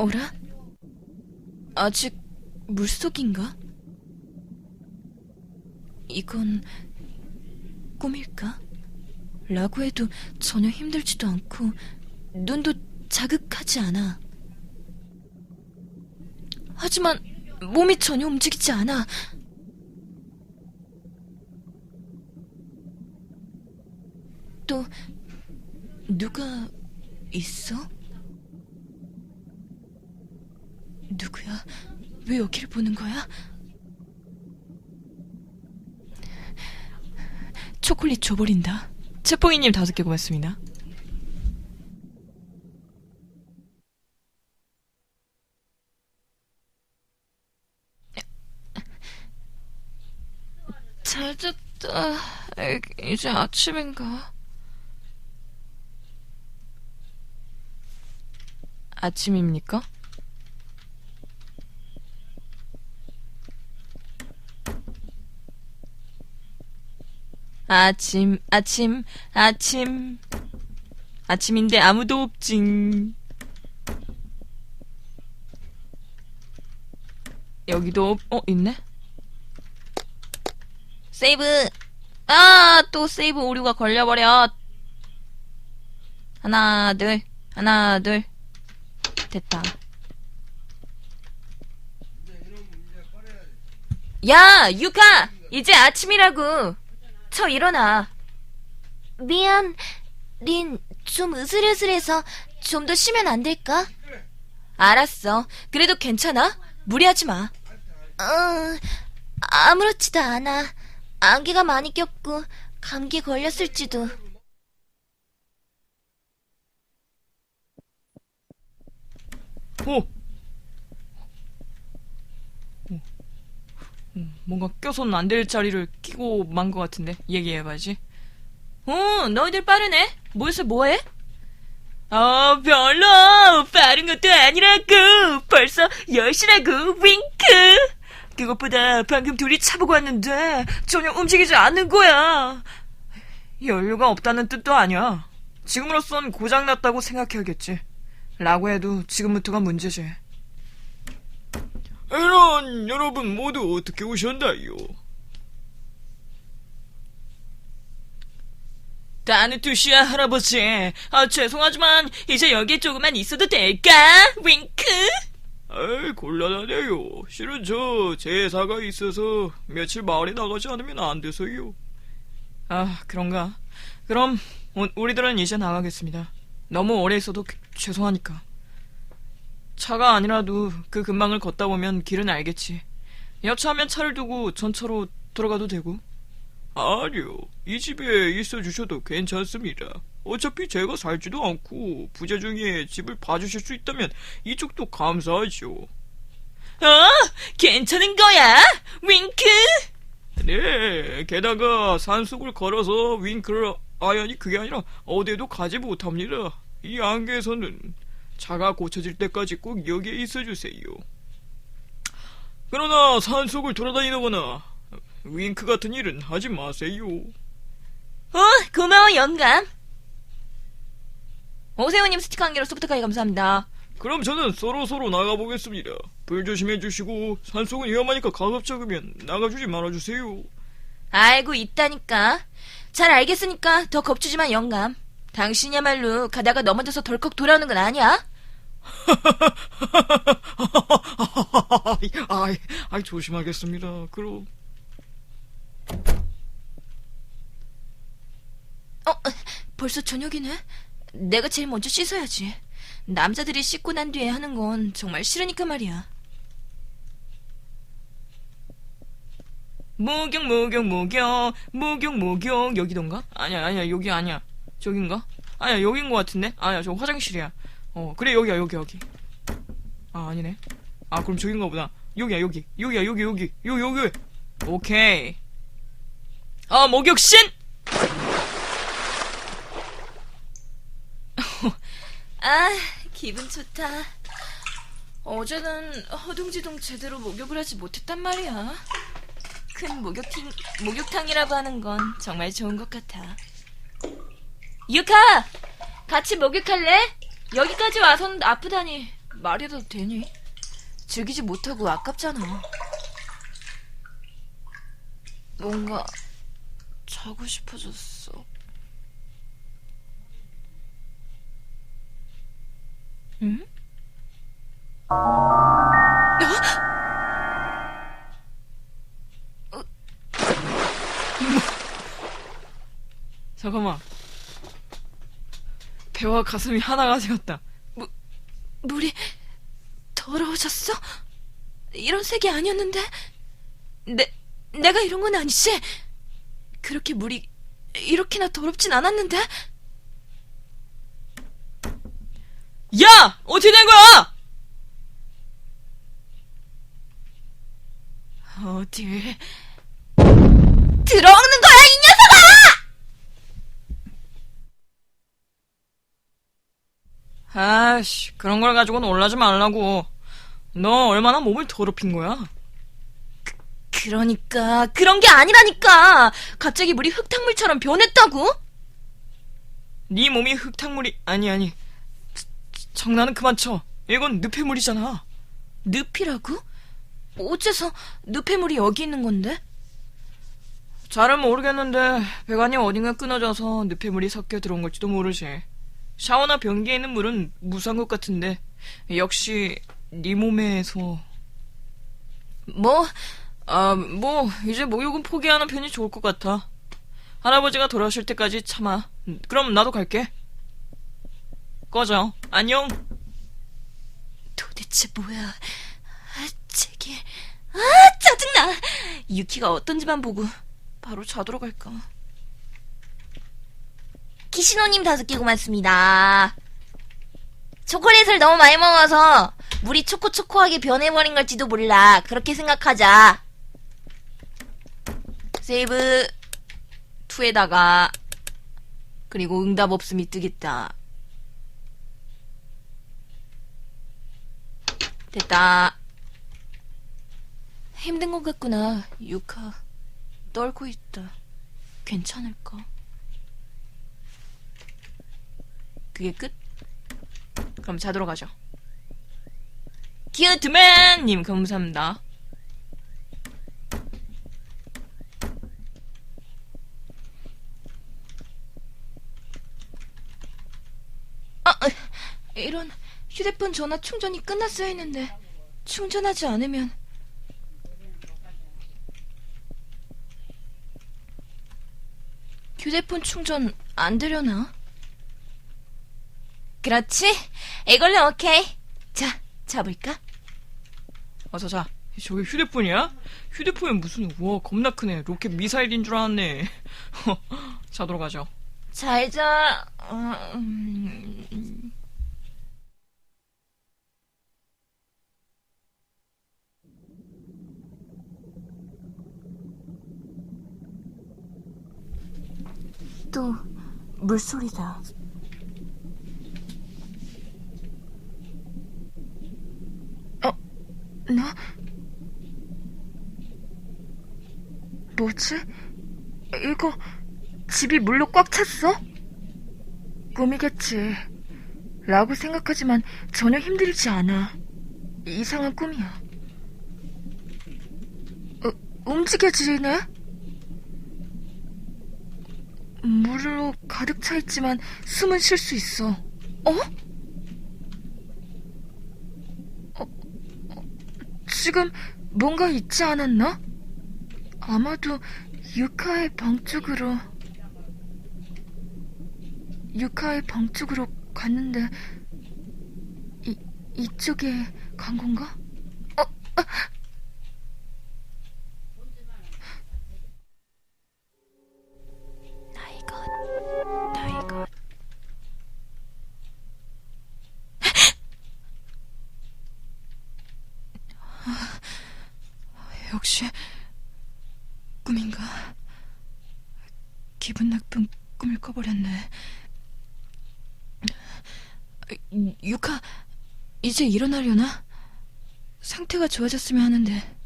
어라? 아직 물속인가? 이건 꿈일까? 라고 해도 전혀 힘들지도 않고 눈도 자극하지 않아. 하지만 몸이 전혀 움직이지 않아. 또 누가 있어? 누구야? 왜 여기를 보는 거야? 초콜릿 줘버린다. 채뽕이님 다섯 개 고맙습니다. 잘 잤다. 이제 아침인가? 아침입니까? 아침, 아침, 아침. 아침인데 아무도 없징. 여기도, 없- 어, 있네? 세이브! 아, 또 세이브 오류가 걸려버려. 하나, 둘, 하나, 둘. 됐다. 야, 유카! 이제 아침이라고! 쳐 일어나. 미안, 린, 좀 으슬으슬해서 좀 더 쉬면 안 될까? 알았어. 그래도 괜찮아? 무리하지 마. 어, 아무렇지도 않아. 안개가 많이 꼈고, 감기 걸렸을지도. 오! 어. 어, 뭔가 껴서는 안될 자리를 끼고 만 것 같은데 얘기해봐야지. 어, 너희들 빠르네. 모여서 뭐해? 어, 별로 빠른 것도 아니라고. 벌써 10시라고. 윙크. 그것보다 방금 둘이 차보고 왔는데 전혀 움직이지 않는 거야. 연료가 없다는 뜻도 아니야. 지금으로선 고장났다고 생각해야겠지. 라고 해도 지금부터가 문제지. 이런 여러분 모두 어떻게 오셨나요? 다누투시아 할아버지, 아, 죄송하지만 이제 여기에 조금만 있어도 될까? 윙크? 아이 곤란하네요. 실은 저 제사가 있어서 며칠 마을에 나가지 않으면 안 돼서요. 아, 그런가? 그럼 오- 우리들은 이제 나가겠습니다. 너무 오래 있어도 그- 죄송하니까. 차가 아니라도 그 근방을 걷다 보면 길은 알겠지. 여차하면 차를 두고 전차로 돌아가도 되고. 아니요, 이 집에 있어 주셔도 괜찮습니다. 어차피 제가 살지도 않고 부자 중에 집을 봐주실 수 있다면 이쪽도 감사하죠. 어? 괜찮은 거야? 윙크? 네, 게다가 산속을 걸어서 윙크를 아연이 그게 아니라 어디에도 가지 못합니다. 이 안개에서는 차가 고쳐질 때까지 꼭 여기에 있어 주세요. 그러나 산속을 돌아다니거나 윙크 같은 일은 하지 마세요. 어, 고마워, 영감. 오세호님 스티커 한 개로 소프트카이 감사합니다. 그럼 저는 서로서로 나가보겠습니다. 불 조심해 주시고 산속은 위험하니까 가급적이면 나가주지 말아주세요. 알고 있다니까. 잘 알겠으니까 더 겁주지만 영감. 당신이야말로 가다가 넘어져서 덜컥 돌아오는 건 아니야? 아이, 아이, 조심하겠습니다. 그럼. 어, 벌써 저녁이네? 내가 제일 먼저 씻어야지. 남자들이 씻고 난 뒤에 하는 건 정말 싫으니까 말이야. 목욕, 목욕, 목욕, 목욕, 목욕, 여기던가? 아니야, 아니야, 여기 아니야. 저긴가? 아니야, 여긴 것 같은데? 아니야, 저 화장실이야. 어, 그래, 여기야, 여기, 여기. 아, 아니네. 아, 그럼 저긴가 보다. 여기야, 여기. 여기야, 여기, 여기. 여기, 여기. 오케이. 아, 목욕신! 아, 기분 좋다. 어제는 허둥지둥 제대로 목욕을 하지 못했단 말이야. 큰 목욕탕, 목욕탕이라고 하는 건 정말 좋은 것 같아. 유카! 같이 목욕할래? 여기까지 와서는 아프다니. 말해도 되니? 즐기지 못하고 아깝잖아. 뭔가 자고 싶어졌어. 응? 잠깐만. 배와 가슴이 하나가 되었다. 물이 더러워졌어? 이런 색이 아니었는데? 내, 내가 이런 건 아니지? 그렇게 물이 이렇게나 더럽진 않았는데? 야! 어떻게 된 거야? 어딜 들어오는 거야, 이 녀석아! 아씨, 그런 걸 가지고 놀라지 말라고. 너 얼마나 몸을 더럽힌 거야? 그 러니까 그런 게 아니라니까. 갑자기 물이 흙탕물처럼 변했다고? 네 몸이 흙탕물이 아니 아니. 장난은 그만 쳐. 이건 늪해물이잖아. 늪이라고? 어째서 늪에물이 여기 있는 건데? 잘은 모르겠는데 배관이 어딘가 끊어져서 늪해물이 섞여 들어온 걸지도 모르지. 샤워나 변기에 있는 물은 무수한 것 같은데 역시 네 몸에서 뭐 아 뭐 이제 목욕은 포기하는 편이 좋을 것 같아. 할아버지가 돌아오실 때까지 참아. 그럼 나도 갈게. 꺼져. 안녕. 도대체 뭐야? 아, 제게 아 짜증나. 유키가 어떤 집만 보고 바로 자도록 할까? 키시노님 다섯 개 고맙습니다. 초콜릿을 너무 많이 먹어서 물이 초코초코하게 변해버린 걸지도 몰라. 그렇게 생각하자. 세이브 2에다가 그리고 응답 없음이 뜨겠다. 됐다. 힘든 것 같구나, 유카. 떨고 있다. 괜찮을까? 그게 끝? 그럼 자도록 하죠. 큐트맨님 감사합니다. 아, 이런 휴대폰 전화 충전이 끝났어야 했는데 충전하지 않으면 휴대폰 충전 안 되려나? 그렇지? 이걸로 오케이. 자, 잡을까? 어서 자. 저기 휴대폰이야? 휴대폰이 무슨 우와 겁나 크네. 로켓 미사일인 줄 알았네. 자도록 하죠. 잘 자. 어, 음, 또 물소리다. 나? 뭐지? 이거 집이 물로 꽉 찼어? 꿈이겠지. 라고 생각하지만 전혀 힘들지 않아. 이상한 꿈이야. 어, 움직여지네? 물로 가득 차 있지만 숨은 쉴 수 있어. 어? 어, 지금 뭔가 있지 않았나? 아마도 유카의 방 쪽으로 유카의 방 쪽으로 갔는데 이 이쪽에 간 건가? 어, 아. 역시 꿈인가? 기분 나쁜 꿈을 꿔버렸네. 유카, 이제 일어나려나? 상태가 좋아졌으면 하는데.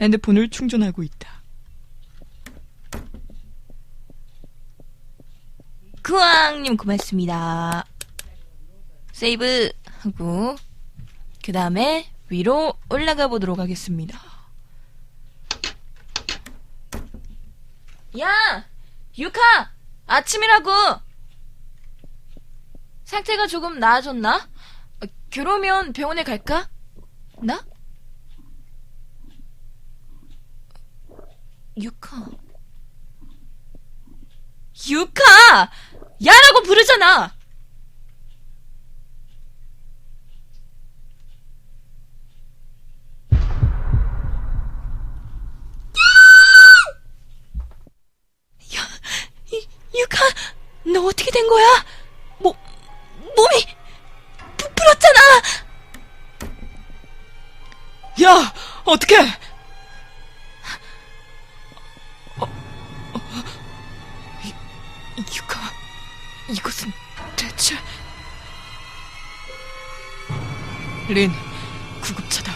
핸드폰을 충전하고 있다. 구왕님 고맙습니다. 세이브 하고 그 다음에 위로 올라가 보도록 하겠습니다. 야! 유카! 아침이라고! 상태가 조금 나아졌나? 어, 그러면 병원에 갈까? 나? 유카. 유카! 야라고 부르잖아! 야, 이, 유카, 너 어떻게 된 거야? 뭐, 몸이 부풀었잖아! 야, 어떻게? 유카, 이곳은 대체... 린, 구급차다.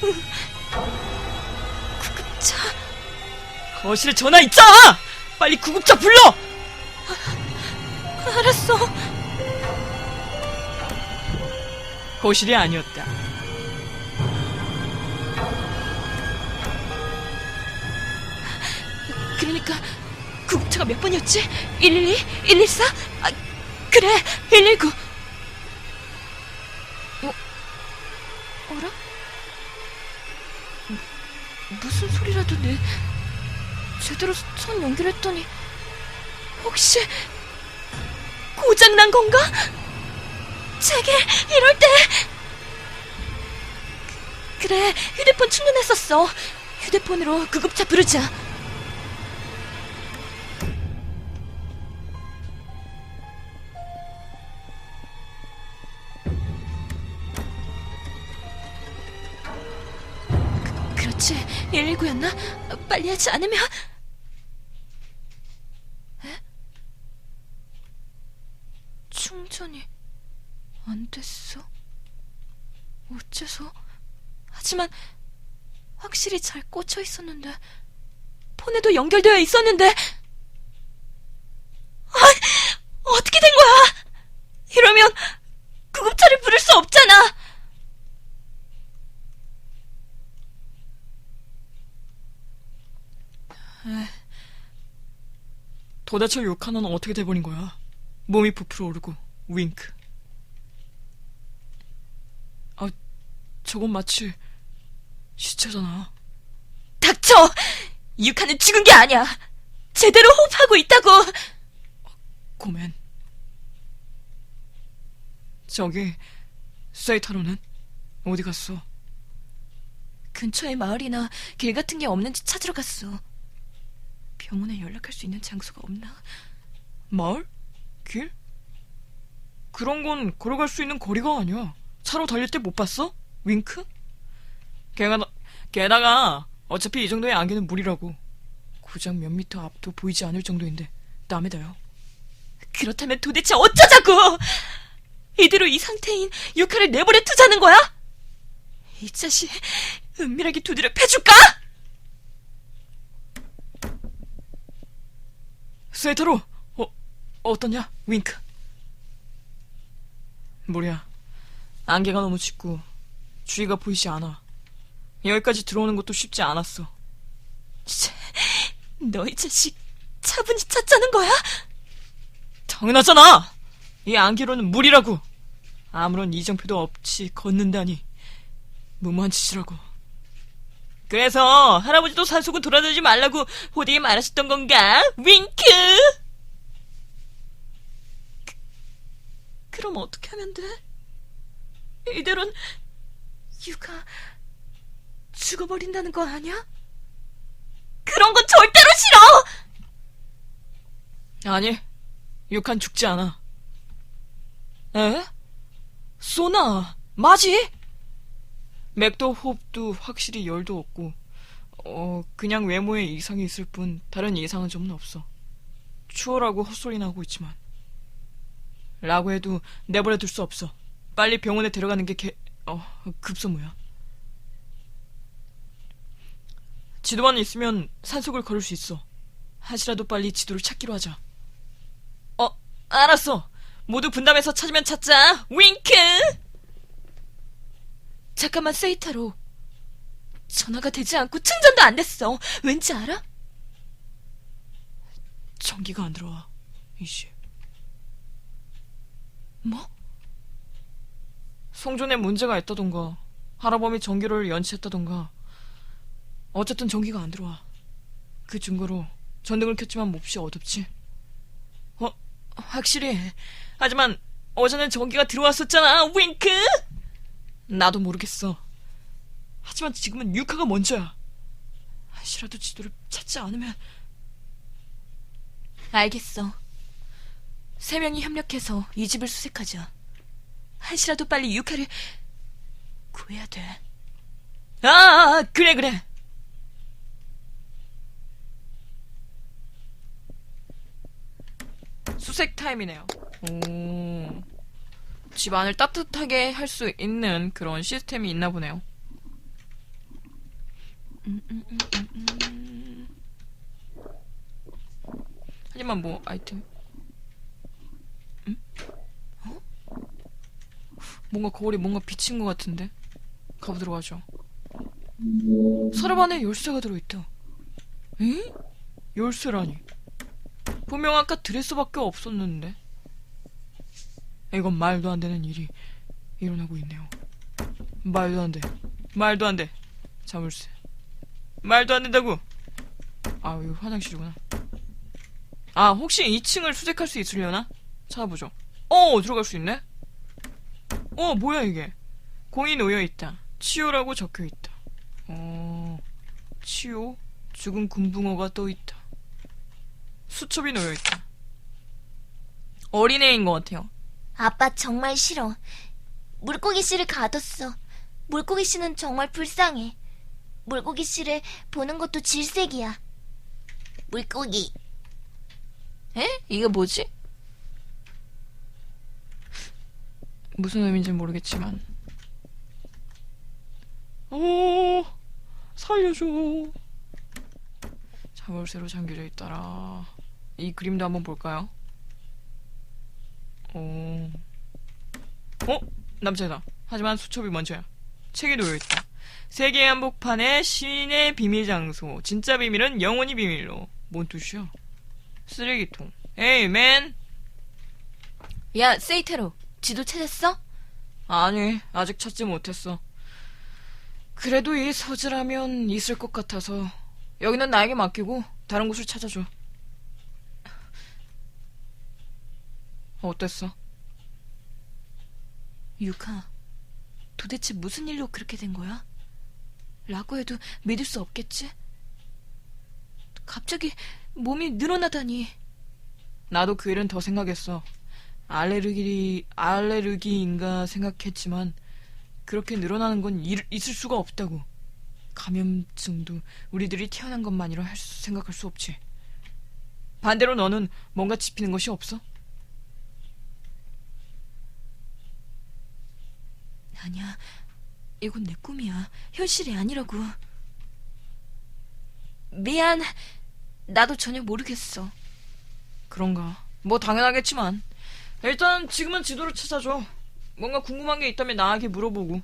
구급차... 거실에 전화 있잖아. 빨리 구급차 불러. 알았어. 거실이 아니었다. 그러니까 구급차가 몇 번이었지? 112? 114? 아, 그래, 119. 어, 어라? 무- 무슨 소리라도 내 제대로 선 연결했더니 혹시 고장난 건가? 제게 이럴 때! 그- 그래 휴대폰 충전했었어. 휴대폰으로 구급차 부르자. 그렇지. 119였나? 빨리 하지 않으면 에? 충전이 안 됐어? 어째서? 하지만 확실히 잘 꽂혀 있었는데 폰에도 연결되어 있었는데 아, 어떻게 된 거야? 이러면 구급차를 부를 수 없잖아. 도대체 요카는 어떻게 돼버린 거야? 몸이 부풀어 오르고 윙크. 아, 저건 마치 시체잖아. 닥쳐! 유카는 죽은 게 아니야. 제대로 호흡하고 있다고. 고맨. 저기 세이타로는 어디 갔어? 근처에 마을이나 길 같은 게 없는지 찾으러 갔어. 병원에 연락할 수 있는 장소가 없나? 마을? 길? 그런 건 걸어갈 수 있는 거리가 아니야. 차로 달릴 때 못 봤어? 윙크? 게다가, 게다가 어차피 이 정도의 안개는 물이라고. 고작 몇 미터 앞도 보이지 않을 정도인데 땀에다요. 그렇다면 도대체 어쩌자고! 이대로 이 상태인 유카를 내버려 두자는 거야? 이 자식, 은밀하게 두드려 패줄까? 세이타로! 어, 어떠냐? 윙크. 뭐야. 안개가 너무 짙고 주위가 보이지 않아. 여기까지 들어오는 것도 쉽지 않았어. 너희 자식, 차분히 찾자는 거야? 당연하잖아! 이 안개로는 물이라고! 아무런 이정표도 없이 걷는다니. 무모한 짓이라고. 그래서 할아버지도 산속을 돌아다니지 말라고 호되게 말하셨던 건가? 윙크! 그럼 어떻게 하면 돼? 이대로는 유가 죽어버린다는 거 아니야? 그런 건 절대로 싫어! 아니, 육한 죽지 않아. 에? 소나, 맞지? 맥도 호흡도 확실히 열도 없고, 어, 그냥 외모에 이상이 있을 뿐 다른 이상은 좀 없어. 추월하고 헛소리나 하고 있지만. 라고 해도 내버려 둘 수 없어. 빨리 병원에 데려가는 게 개, 어, 급소무야. 지도만 있으면 산속을 걸을 수 있어. 하시라도 빨리 지도를 찾기로 하자. 어, 알았어. 모두 분담해서 찾으면 찾자. 윙크! 잠깐만, 세이타로. 전화가 되지 않고 충전도 안 됐어. 왠지 알아? 전기가 안 들어와. 이씨. 뭐? 송전에 문제가 있다던가, 할아범이 전기를 연치했다던가, 어쨌든 전기가 안 들어와. 그 증거로 전등을 켰지만 몹시 어둡지. 어, 확실히. 하지만 어제는 전기가 들어왔었잖아. 윙크! 나도 모르겠어. 하지만 지금은 유카가 먼저야. 한시라도 지도를 찾지 않으면. 알겠어. 세 명이 협력해서 이 집을 수색하자. 한시라도 빨리 유카를 구해야 돼. 아, 아, 그래, 그래. 수색 타임이네요. 오. 집 안을 따뜻하게 할 수 있는 그런 시스템이 있나 보네요. 음, 음, 음, 음, 음. 하지만 뭐 아이템 음? 어? 뭔가 거울이 뭔가 비친 것 같은데 가보도록 하죠. 서랍 안에 열쇠가 들어있다. 에? 열쇠라니. 분명 아까 드레스밖에 없었는데. 이건 말도 안 되는 일이 일어나고 있네요. 말도 안 돼. 말도 안 돼. 자물쇠. 말도 안 된다고. 아, 이거 화장실이구나. 아, 혹시 2층을 수색할 수 있으려나? 찾아보죠. 어, 들어갈 수 있네? 어, 뭐야, 이게. 공이 놓여있다. 치요라고 적혀있다. 어, 치요? 죽은 금붕어가 떠있다. 수첩이 놓여있다. 어린애인 것 같아요. 아빠 정말 싫어. 물고기 씨를 가뒀어. 물고기 씨는 정말 불쌍해. 물고기 씨를 보는 것도 질색이야. 물고기. 에? 이게 뭐지? 무슨 의미인지 모르겠지만. 오, 살려줘. 자물쇠로 잠겨져 있더라. 이 그림도 한번 볼까요? 오. 어? 남자다. 하지만 수첩이 먼저야. 책이 놓여있다. 세계의 한복판에 신의 비밀 장소. 진짜 비밀은 영원히 비밀로. 뭔 뜻이야? 쓰레기통. 에이, 맨! 야, 세이테로. 지도 찾았어? 아니, 아직 찾지 못했어. 그래도 이 서재라면 있을 것 같아서 여기는 나에게 맡기고 다른 곳을 찾아줘. 어땠어? 유카, 도대체 무슨 일로 그렇게 된 거야? 라고 해도 믿을 수 없겠지? 갑자기 몸이 늘어나다니. 나도 그 일은 더 생각했어. 알레르기, 알레르기인가 생각했지만, 그렇게 늘어나는 건 일- 있을 수가 없다고. 감염증도 우리들이 태어난 것만이라 할 수, 생각할 수 없지. 반대로 너는 뭔가 짚히는 것이 없어? 아니야. 이건 내 꿈이야. 현실이 아니라고. 미안. 나도 전혀 모르겠어. 그런가. 뭐 당연하겠지만. 일단 지금은 지도를 찾아줘. 뭔가 궁금한 게 있다면 나에게 물어보고.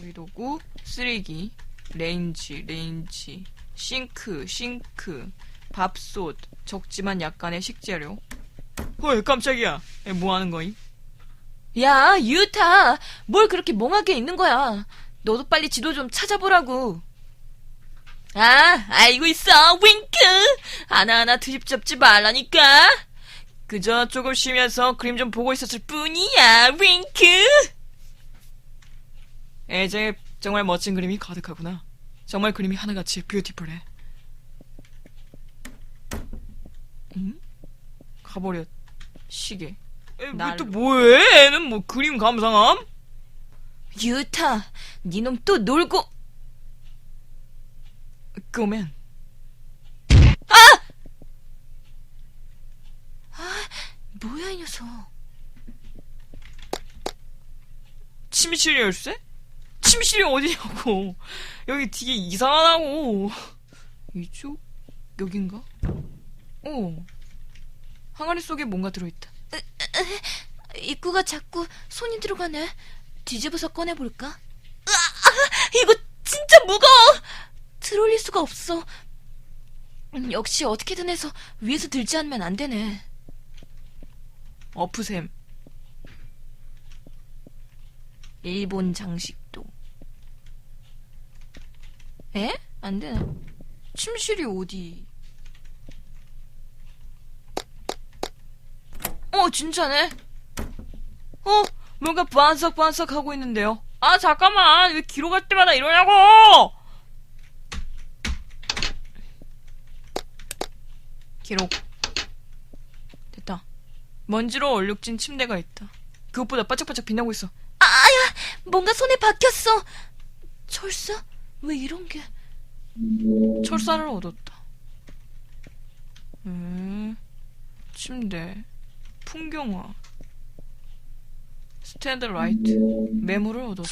조리도구, 쓰레기, 레인지, 레인지, 싱크, 싱크, 밥솥, 적지만 약간의 식재료. 헐, 깜짝이야. 에, 뭐 하는 거임? 야, 유타! 뭘 그렇게 멍하게 있는 거야? 너도 빨리 지도 좀 찾아보라고. 아, 알고 있어. 윙크! 하나하나 뒤집잡지 말라니까. 그저 조금 쉬면서 그림 좀 보고 있었을 뿐이야. 윙크! 에제 정말 멋진 그림이 가득하구나. 정말 그림이 하나같이 뷰티풀해. 응? 가버렸. 시계. 날... 또 날- 뭐해? 애는 뭐 그림 감상함? 유타, 니놈 또 놀고. 꼬맨. 아! 아, 뭐야 이 녀석. 침실 열쇠? 침실이 어디냐고. 여기 되게 이상하다고. 이쪽? 여긴가? 어. 항아리 속에 뭔가 들어있다. 입구가 자꾸 손이 들어가네. 뒤집어서 꺼내볼까? 으아, 이거 진짜 무거워! 들어올릴 수가 없어. 음, 역시 어떻게든 해서 위에서 들지 않으면 안 되네. 어프셈. 일본 장식도. 에? 안 되네. 침실이 어디? 어, 진짜네. 어, 뭔가 반석반석 하고 있는데요. 아, 잠깐만. 왜 뒤로 갈 때마다 이러냐고! 기록. 됐다. 먼지로 얼룩진 침대가 있다. 그것보다 바짝바짝 빛나고 있어. 아야! 뭔가 손에 박혔어! 철사? 왜 이런 게. 철사를 얻었다. 음, 침대, 풍경화, 스탠드 라이트, 메모를 얻었다.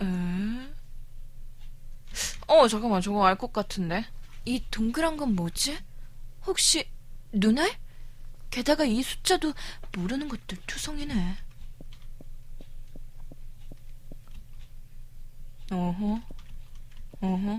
에? 어, 잠깐만, 저거 알 것 같은데? 이 동그란 건 뭐지? 혹시 눈알? 게다가 이 숫자도 모르는 것들 투성이네. 어허, 어허.